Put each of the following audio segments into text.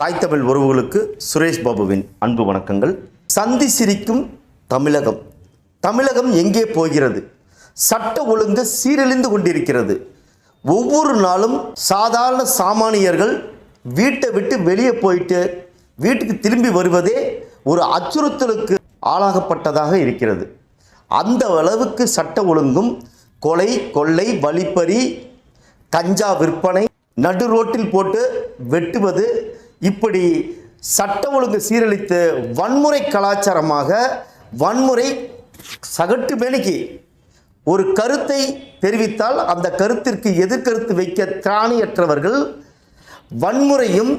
தாய் தமிழ் உறவுகளுக்கு சுரேஷ் பாபுவின் அன்பு வணக்கங்கள். சந்தி சிரிக்கும் தமிழகம். தமிழகம் எங்கே போகிறது? சட்ட ஒழுங்கு சீரழிந்து கொண்டிருக்கிறது. ஒவ்வொரு நாளும் சாதாரண சாமானியர்கள் வீட்டை விட்டு வெளியே போயிட்டு வீட்டுக்கு திரும்பி வருவதே ஒரு அச்சுறுத்தலுக்கு ஆளாகப்பட்டதாக இருக்கிறது. அந்த அளவுக்கு சட்ட ஒழுங்கும் கொலை கொள்ளை வழிப்பறி கஞ்சா விற்பனை நடு ரோட்டில் போட்டு வெட்டுவது இப்படி சட்ட ஒழுங்கு சீரழித்து வன்முறை கலாச்சாரமாக வன்முறை சகட்டு மேனிக்கு ஒரு கருத்தை தெரிவித்தால் அந்த கருத்திற்கு எதிர்கருத்து வைக்க திராணியற்றவர்கள் வன்முறையும்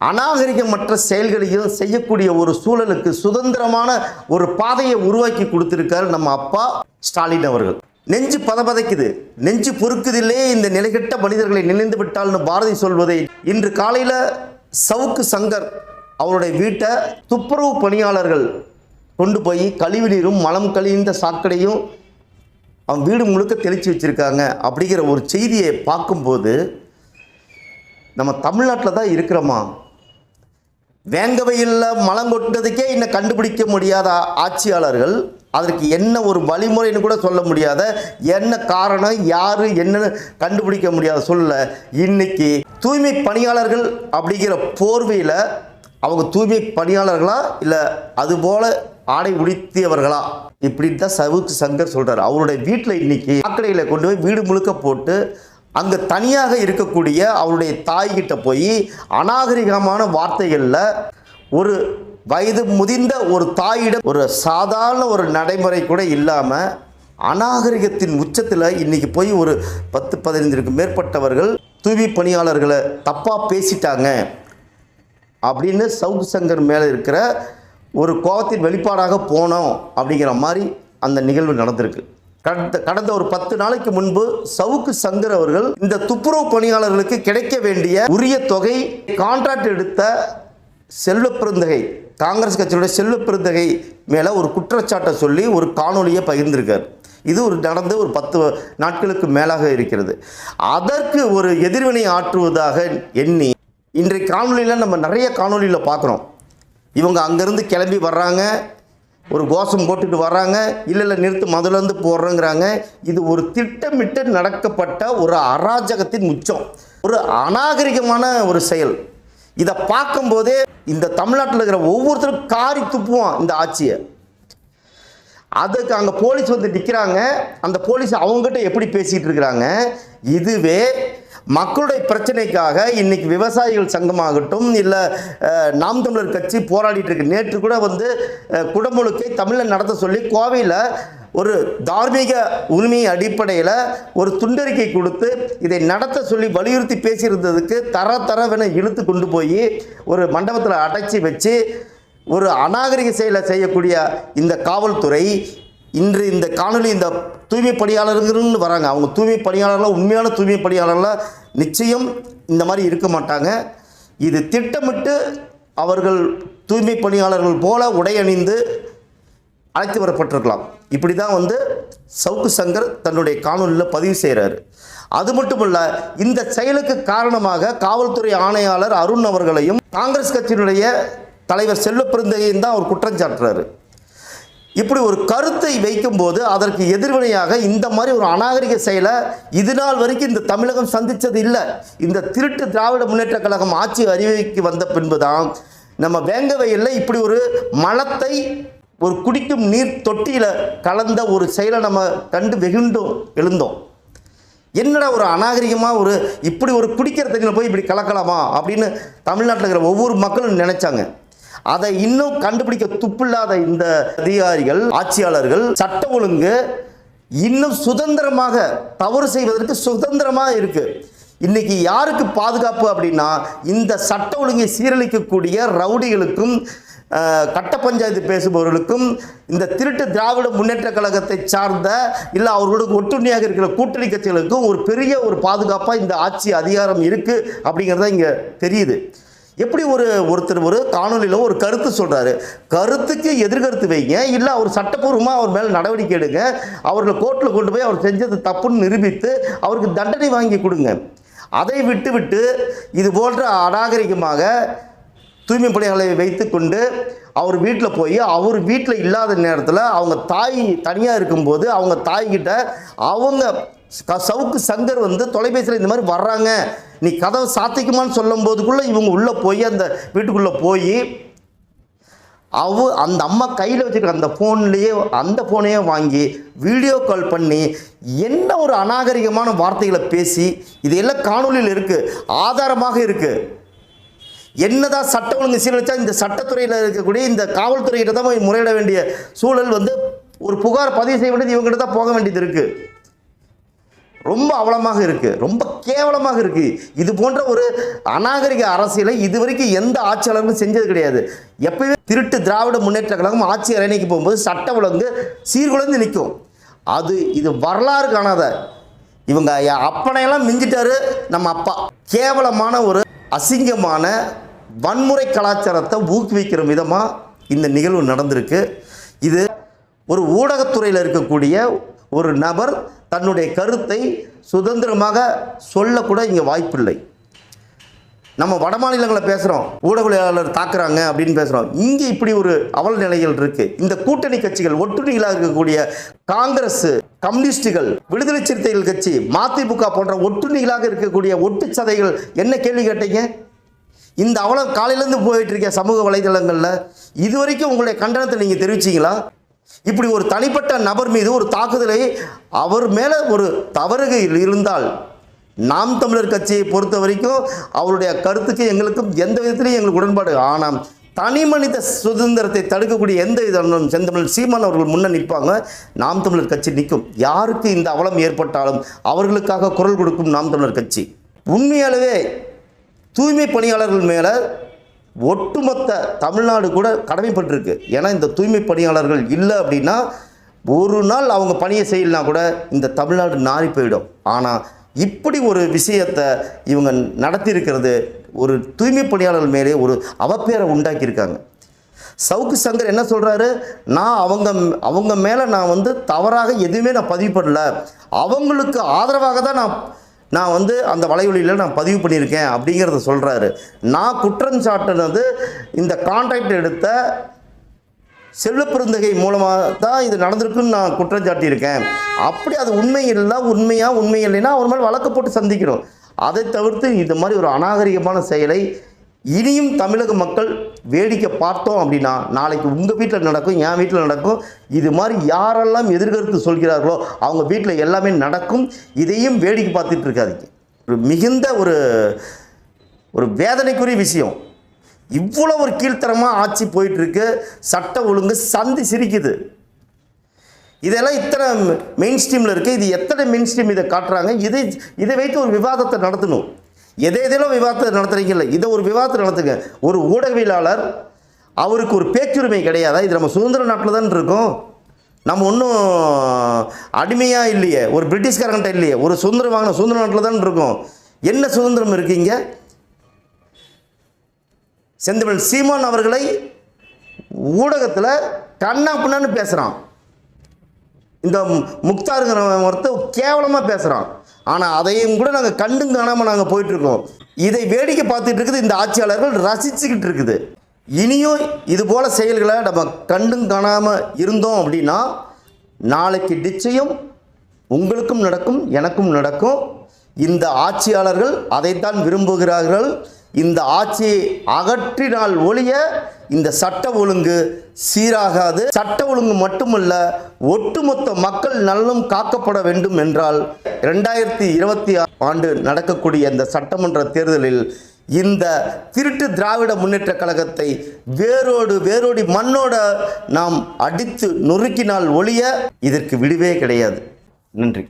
அநாகரிகமற்ற செயல்களையும் செய்யக்கூடிய ஒரு சூழலுக்கு சுதந்திரமான ஒரு பாதையை உருவாக்கி கொடுத்திருக்காரு நம்ம அப்பா ஸ்டாலின் அவர்கள். நெஞ்சு பதபதைக்குது. நெஞ்சு பொறுக்குதில்லே இந்த நிலைகட்ட மனிதர்களை நினைந்து விட்டால்னு பாரதி சொல்வதை இன்று காலையில் சவுக்கு சங்கர் அவருடைய வீட்டை துப்புரவு பணியாளர்கள் கொண்டு போய் கழிவு நீரும் மலம் கழிந்த சாக்கடையும் அவன் வீடு முழுக்க தெளித்து வச்சுருக்காங்க அப்படிங்கிற ஒரு செய்தியை பார்க்கும்போது நம்ம தமிழ்நாட்டில் தான் இருக்கிறோமா? வேங்கவையில் மலம் கொட்டுறதுக்கே இன்னும் கண்டுபிடிக்க முடியாத ஆட்சியாளர்கள் அதற்கு என்ன ஒரு வழிமுறைன்னு கூட சொல்ல முடியாத என்ன காரணம் யார் என்னன்னு கண்டுபிடிக்க முடியாத சொல்ல இன்னைக்கு தூய்மை பணியாளர்கள் அப்படிங்கிற போர்வையில் அவங்க தூய்மை பணியாளர்களா இல்லை அதுபோல் ஆடை உடுத்தியவர்களா? இப்படின்னு தான் சவுக்கு சங்கர் சொல்கிறார் அவருடைய வீட்டில் இன்னைக்கு ஆக்கடையில் கொண்டு போய் வீடு முழுக்க போட்டு அங்கே தனியாக இருக்கக்கூடிய அவருடைய தாய்கிட்ட போய் அநாகரிகமான வார்த்தைகளில் ஒரு வயது முதிர்ந்த ஒரு தாயிடம் ஒரு சாதாரண ஒரு நடைமுறை கூட இல்லாமல் அநாகரிகத்தின் உச்சத்தில் இன்றைக்கி போய் ஒரு பத்து பதினைந்திற்கு மேற்பட்டவர்கள் தூய்மை பணியாளர்களை தப்பாக பேசிட்டாங்க அப்படின்னு சவுக்கு சங்கர் மேலே இருக்கிற ஒரு கோபத்தின் வெளிப்பாடாக போனோம் அப்படிங்கிற மாதிரி அந்த நிகழ்வு நடந்திருக்கு. கடந்த கடந்த ஒரு பத்து நாளைக்கு முன்பு சவுக்கு சங்கர் அவர்கள் இந்த துப்புரவு பணியாளர்களுக்கு கிடைக்க வேண்டிய உரிய தொகை கான்ட்ராக்ட் எடுத்த செல்வ பெருந்தகை காங்கிரஸ் கட்சியோட செல்வப்பெருந்தகை மேலே ஒரு குற்றச்சாட்டை சொல்லி ஒரு காணொலியை பகிர்ந்திருக்கார். இது ஒரு நடந்து ஒரு பத்து நாட்களுக்கு மேலாக இருக்கிறது. அதற்கு ஒரு எதிர்வினை ஆற்றுவதாக எண்ணி இன்றைய காணொலியில் நம்ம நிறைய காணொலியில் பார்க்குறோம். இவங்க அங்கேருந்து கிளம்பி வர்றாங்க. ஒரு கோஷம் போட்டுட்டு வர்றாங்க. இல்லை இல்லை நிறுத்து முதலேருந்து போடுறோங்கிறாங்க. இது ஒரு திட்டமிட்டு நடக்கப்பட்ட ஒரு அராஜகத்தின் உச்சம். ஒரு அநாகரிகமான ஒரு செயல். இதை பார்க்கும்போதே இந்த தமிழ்நாட்டில் இருக்கிற ஒவ்வொருத்தரும் காரி துப்புவான் இந்த ஆட்சியை. அதுக்கு அங்கே போலீஸ் வந்து நிற்கிறாங்க அந்த போலீஸ் அவங்ககிட்ட எப்படி பேசிகிட்டு இருக்கிறாங்க? இதுவே மக்களுடைய பிரச்சனைக்காக இன்னைக்கு விவசாயிகள் சங்கமாகட்டும் இல்லை நாம் தமிழர் கட்சி போராடிட்டு இருக்கு. நேற்று கூட வந்து குடமுழுக்கை தமிழில் நடத்த சொல்லி கோவையில் ஒரு தார்மீக உரிமை அடிப்படையில் ஒரு துண்டறிக்கை கொடுத்து இதை நடத்த சொல்லி வலியுறுத்தி பேசியிருந்ததுக்கு தர தரவென இழுத்து கொண்டு போய் ஒரு மண்டபத்தில் அடைச்சி வச்சு ஒரு அநாகரிக செயலை செய்யக்கூடிய இந்த காவல்துறை இன்று இந்த காணொலி இந்த தூய்மை பணியாளர்கள்னு வராங்க. அவங்க தூய்மை பணியாளர்களாக உண்மையான தூய்மை பணியாளர்களாக நிச்சயம் இந்த மாதிரி இருக்க மாட்டாங்க. இது திட்டமிட்டு அவர்கள் தூய்மை பணியாளர்கள் போல உடை அணிந்து அழைத்து வரப்பட்டிருக்கலாம். இப்படி தான் வந்து சவுக்கு சங்கர் தன்னுடைய காணொலியில் பதிவு செய்கிறாரு அது மட்டுமல்ல இந்த செயலுக்கு காரணமாக காவல்துறை ஆணையாளர் அருண் அவர்களையும் காங்கிரஸ் கட்சியினுடைய தலைவர் செல்வ பெருந்தகையும் தான் அவர் குற்றம் சாட்டுறாரு. இப்படி ஒரு கருத்தை வைக்கும்போது அதற்கு எதிர்வினையாக இந்த மாதிரி ஒரு அநாகரிக செயலை இது நாள் வரைக்கும் இந்த தமிழகம் சந்தித்தது இல்லை. இந்த திருட்டு திராவிட முன்னேற்ற கழகம் ஆட்சி அறிவிக்கு வந்த பின்பு தான் நம்ம வேங்கவையில் இப்படி ஒரு மலத்தை ஒரு குடிக்கும் நீர் தொட்டியில் கலந்த ஒரு செயலை நம்ம கண்டு வெகுண்டும் எழுந்தோம். என்னடா ஒரு அநாகரிகமாக ஒரு இப்படி ஒரு குடிக்கிற தண்ணியில் போய் இப்படி கலக்கலாமா அப்படின்னு தமிழ்நாட்டில் இருக்கிற ஒவ்வொரு மக்களும் நினைச்சாங்க. அதை இன்னும் கண்டுபிடிக்க துப்பில்லாத இந்த அதிகாரிகள் ஆட்சியாளர்கள் சட்ட ஒழுங்கு இன்னும் சுதந்திரமாக தவறு செய்வதற்கு சுதந்திரமாக இருக்குது இன்னைக்கு யாருக்கு பாதுகாப்பு அப்படின்னா இந்த சட்ட ஒழுங்கை சீரழிக்கக்கூடிய ரவுடிகளுக்கும் கட்ட பஞ்சாயத்து பேசுபவர்களுக்கும் இந்த திருட்டு திராவிட முன்னேற்ற கழகத்தை சார்ந்த இல்லை அவர்களுக்கு ஒட்டுண்ணியாக இருக்கிற கூட்டணி கட்சிகளுக்கும் ஒரு பெரிய ஒரு பாதுகாப்பாக இந்த ஆட்சி அதிகாரம் இருக்குது அப்படிங்கிறத இங்கே தெரியுது. எப்படி ஒரு ஒருத்தர் ஒரு காணொலியில் ஒரு கருத்து சொல்கிறாரு கருத்துக்கு எதிர்கருத்து வைங்க. இல்லை அவர் சட்டப்பூர்வமாக அவர் மேலே நடவடிக்கை எடுங்க. அவர்களை கோர்ட்டில் கொண்டு போய் அவர் செஞ்சது தப்புன்னு நிரூபித்து அவருக்கு தண்டனை வாங்கி கொடுங்க. அதை விட்டு விட்டு இது போன்ற அநாகரிகமாக தூய்மை பணியாளரை வைத்துக்கொண்டு அவர் வீட்டில் போய் அவர் வீட்டில் இல்லாத நேரத்தில் அவங்க தாய் தனியாக இருக்கும்போது அவங்க தாய்கிட்ட அவங்க க- சவுக்கு சங்கர் வந்து தொலைபேசியில் இந்த மாதிரி வர்றாங்க நீ கதவை சாத்திக்குமான்னு சொல்லும் போதுக்குள்ளே இவங்க உள்ளே போய் அந்த வீட்டுக்குள்ளே போய் அவ அந்த அம்மா கையில் வச்சுருக்க அந்த ஃபோன்லேயே அந்த ஃபோனையே வாங்கி வீடியோ கால் பண்ணி என்ன ஒரு அநாகரிகமான வார்த்தைகளை பேசி இதையெல்லாம் காணொலியில் இருக்குது ஆதாரமாக இருக்குது என்னதான் சட்டம் ஒழுங்கு சீரழிச்சா இந்த சட்டத்துறையில் இருக்கக்கூடிய இந்த காவல்துறையிட்ட தான் போய் முறையிட வேண்டிய சூழல் வந்து ஒரு புகார் பதிவு செய்ய வேண்டியது இவங்ககிட்ட தான் போக வேண்டியது இருக்குது ரொம்ப அவலமாக இருக்குது ரொம்ப கேவலமாக இருக்குது இது போன்ற ஒரு அநாகரிக அரசியலை இது வரைக்கும் எந்த ஆட்சியாளர்களும் செஞ்சது கிடையாது. எப்பயுமே திருட்டு திராவிட முன்னேற்ற கழகம் ஆட்சி அரணைக்கு போகும்போது சட்ட ஒழுங்கு சீர்குலைந்து நிற்கும். அது இது வரலாறு காணாத. இவங்க அப்பனையெல்லாம் மிஞ்சிட்டாரு நம்ம அப்பா. கேவலமான ஒரு அசிங்கமான வன்முறை கலாச்சாரத்தை ஊக்குவிக்கிற விதமாக இந்த நிகழ்வு நடந்திருக்கு. இது ஒரு ஊடகத்துறையில் இருக்கக்கூடிய ஒரு நபர் தன்னுடைய கருத்தை சுதந்திரமாக சொல்லக்கூட இங்கே வாய்ப்பில்லை. நம்ம வட மாநிலங்களில் பேசுகிறோம் ஊடகவியலாளர் தாக்குறாங்க அப்படின்னு பேசுகிறோம் இங்கே இப்படி ஒரு அவல் நிலைகள் இருக்குது இந்த கூட்டணி கட்சிகள் ஒட்டுணிகளாக இருக்கக்கூடிய காங்கிரஸ் கம்யூனிஸ்டுகள் விடுதலை சிறுத்தைகள் கட்சி மதிமுக போன்ற ஒட்டுணிகளாக இருக்கக்கூடிய ஒட்டு சதைகள் என்ன கேள்வி கேட்டீங்க? இந்த அவலம் காலையிலேருந்து போயிட்டு இருக்க சமூக வலைதளங்களில் இது வரைக்கும் உங்களுடைய கண்டனத்தை நீங்கள் தெரிவிச்சீங்களா? இப்படி ஒரு தனிப்பட்ட நபர் மீது ஒரு தாக்குதலை அவர் மேலே ஒரு தவறுகள் இருந்தால் நாம் தமிழர் கட்சியை பொறுத்த வரைக்கும் அவருடைய கருத்துக்கு எங்களுக்கும் எந்த விதத்திலையும் எங்களுக்கு உடன்பாடு. ஆனால் தனி மனித சுதந்திரத்தை தடுக்கக்கூடிய எந்த விதமும் செந்தமிழ் சீமான் அவர்கள் முன்ன நிற்பாங்க நாம் தமிழர் கட்சி நிற்கும். யாருக்கு இந்த அவலம் ஏற்பட்டாலும் அவர்களுக்காக குரல் கொடுக்கும் நாம் தமிழர் கட்சி. உண்மையாலவே தூய்மை பணியாளர்கள் மேலே ஒட்டுமொத்த தமிழ்நாடு கூட கடமைப்பட்டிருக்கு. ஏன்னா இந்த தூய்மை பணியாளர்கள் இல்லை அப்படின்னா ஒரு நாள் அவங்க பணியை செய்யலனா கூட இந்த தமிழ்நாடு நாறி போயிடும். ஆனால் இப்படி ஒரு விஷயத்தை இவங்க நடத்தியிருக்கிறது ஒரு தூய்மை பணியாளர்கள் மேலே ஒரு அவப்பேரை உண்டாக்கியிருக்காங்க. சவுக்கு சங்கர் என்ன சொல்கிறாரு நான் அவங்க அவங்க மேலே நான் வந்து தவறாக எதுவுமே நான் பதிவு பண்ணல. அவங்களுக்கு ஆதரவாக தான் நான் நான் வந்து அந்த வலைவலியில் நான் பதிவு பண்ணியிருக்கேன் அப்படிங்கிறத சொல்கிறாரு நான் குற்றம் சாட்டினது இந்த கான்ட்ராக்ட் எடுத்த செல்வப்பெருந்தகை மூலமாக தான் இது நடந்திருக்குன்னு நான் குற்றம் சாட்டியிருக்கேன். அப்படி அது உண்மை இல்லை உண்மையாக உண்மை இல்லைன்னா அவர் மேலே வழக்கு போட்டு சந்திக்கணும். அதை தவிர்த்து இந்த மாதிரி ஒரு அநாகரிகமான செயலை இனியும் தமிழக மக்கள் வேடிக்கை பார்த்தோம் அப்படின்னா நாளைக்கு உங்கள் வீட்டில் நடக்கும் என் வீட்டில் நடக்கும் இது மாதிரி யாரெல்லாம் எதிர்கருத்து சொல்கிறார்களோ அவங்க வீட்டில் எல்லாமே நடக்கும். இதையும் வேடிக்கை பார்த்துட்டு இருக்காதிங்க. ஒரு மிகுந்த ஒரு ஒரு வேதனைக்குரிய விஷயம். இவ்வளோ ஒரு கீழ்த்தரமாக ஆட்சி போயிட்டுருக்கு. சட்ட ஒழுங்கு சந்தி சிரிக்குது. இதெல்லாம் இத்தனை மெயின் ஸ்ட்ரீமில் இருக்குது இது எத்தனை மெயின் ஸ்ட்ரீம் இதை காட்டுறாங்க? இதை இதை வைத்து ஒரு விவாதத்தை நடத்தணும். எதை எதிலும் விவாதத்தை நடத்துகிறீங்கல்ல இதை ஒரு விவாதத்தை நடத்துங்க. ஒரு ஊடகவியலாளர் அவருக்கு ஒரு பேச்சுரிமை கிடையாதா? இது நம்ம சுதந்திர நாட்டில் தான் இருக்கோம். நம்ம ஒன்றும் அடிமையாக இல்லையே ஒரு பிரிட்டிஷ்காரங்கிட்ட இல்லையே ஒரு சுதந்திரம் வாங்கின சுதந்திர நாட்டில் தான் இருக்கோம். என்ன சுதந்திரம் இருக்கீங்க? செந்தமிழ் சீமான் அவர்களை ஊடகத்தில் கண்ணா பின்னான்னு பேசுகிறான் இந்த முக்தாருங்கிற ஒருத்தர் கேவலமாக பேசுகிறான் ஆனால் அதையும் கூட நாங்கள் கண்டும் காணாமல் நாங்கள் போயிட்டுருக்கோம். இதை வேடிக்கை பார்த்துட்டு இருக்குது இந்த ஆட்சியாளர்கள் ரசிச்சுக்கிட்டு இருக்குது. இனியும் இது போல் செயல்களை நம்ம கண்டும் காணாமல் இருந்தோம் அப்படின்னா நாளைக்கு நிச்சயம் உங்களுக்கும் நடக்கும் எனக்கும் நடக்கும். இந்த ஆட்சியாளர்கள் அதைத்தான் விரும்புகிறார்கள். இந்த ஆட்சியை அகற்றினால் ஒழிய இந்த சட்ட ஒழுங்கு சீராகாது. சட்ட ஒழுங்கு மட்டுமல்ல ஒட்டுமொத்த மக்கள் நலனும் காக்கப்பட வேண்டும் என்றால் ரெண்டாயிரத்தி இருபத்தி ஆண்டு நடக்கக்கூடிய இந்த சட்டமன்ற தேர்தலில் இந்த திருட்டு திராவிட முன்னேற்ற கழகத்தை வேரோடு வேரோடி மண்ணோட நாம் அடித்து நொறுக்கினால் ஒழிய இதற்கு விடுவே கிடையாது. நன்றி.